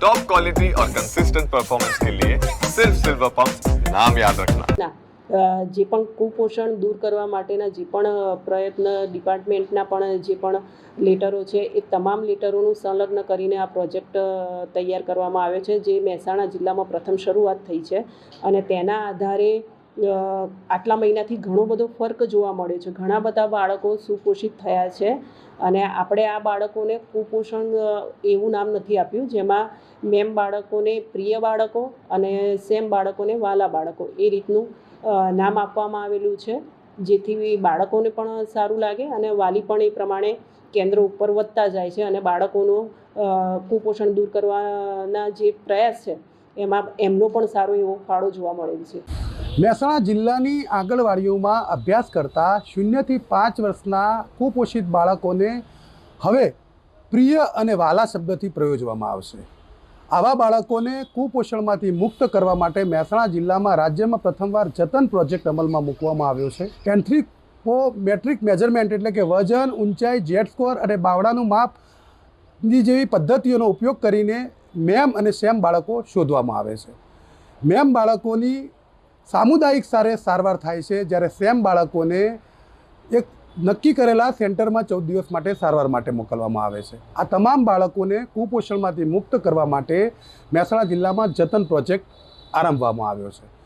Top quality और consistent performance के लिए सिर्फ सिल्वर पंप नाम याद रखना ના અ, જે પણ કુપોષણ દૂર કરવા માટેના જે પણ અ, પ્રયત્ન ડિપાર્ટમેન્ટના પણ જે પણ લેટરો છે એ તમામ લેટરોનું સંલગ્ન કરીને આ પ્રોજેક્ટ અ, તૈયાર કરવામાં આવ્યો છે જે મહેસાણા જિલ્લામાં પ્રથમ શરૂઆત થઈ છે અને તેના આધારે અ, આટલા મહિનાથી ઘણો બધો ફર્ક જોવા મળ્યો છે. ઘણા બધા બાળકો સુપોષિત થયા છે અને આપણે આ બાળકોને કુપોષણ એવું નામ નથી આપ્યું, જેમાં મેમ બાળકોને, પ્રિય બાળકો અને સેમ બાળકોને વાલા બાળકો, એ રીતનું નામ આપવામાં આવેલું છે. જેથી બાળકોને પણ સારું લાગે અને વાલી પણ એ પ્રમાણે કેન્દ્ર ઉપર વધતા જાય છે અને બાળકોનું કુપોષણ દૂર કરવાના જે પ્રયાસ છે, એમાં એમનો પણ સારો એવો ફાળો જોવા મળેલ છે. મહેસાણા જિલ્લાની આંગણવાડીઓમાં અભ્યાસ કરતા શૂન્યથી પાંચ વર્ષના કુપોષિત બાળકોને હવે પ્રિય અને વાલા શબ્દથી પ્રયોજવામાં આવશે. આવા બાળકોને કુપોષણમાંથી મુક્ત કરવા માટે મહેસાણા જિલ્લામાં રાજ્યમાં પ્રથમવાર જતન પ્રોજેક્ટ અમલમાં મૂકવામાં આવ્યો છે. કેન્થ્રી મેટ્રિક મેજરમેન્ટ એટલે કે વજન, ઊંચાઈ જેટ સ્કોર અને બાવડાનું માપની જેવી પદ્ધતિઓનો ઉપયોગ કરીને મેમ અને સેમ બાળકો શોધવામાં આવે છે. મેમ બાળકોની સામુદાયિક સારે સારવાર થાય છે જ્યારે સેમ બાળકોને એક નક્કી કરેલા સેન્ટરમાં ચૌદ દિવસ માટે સારવાર માટે મોકલવામાં આવે છે. આ તમામ બાળકોને કુપોષણમાંથી મુક્ત કરવા માટે મહેસાણા જિલ્લામાં જતન પ્રોજેક્ટ આરંભવામાં આવ્યો છે.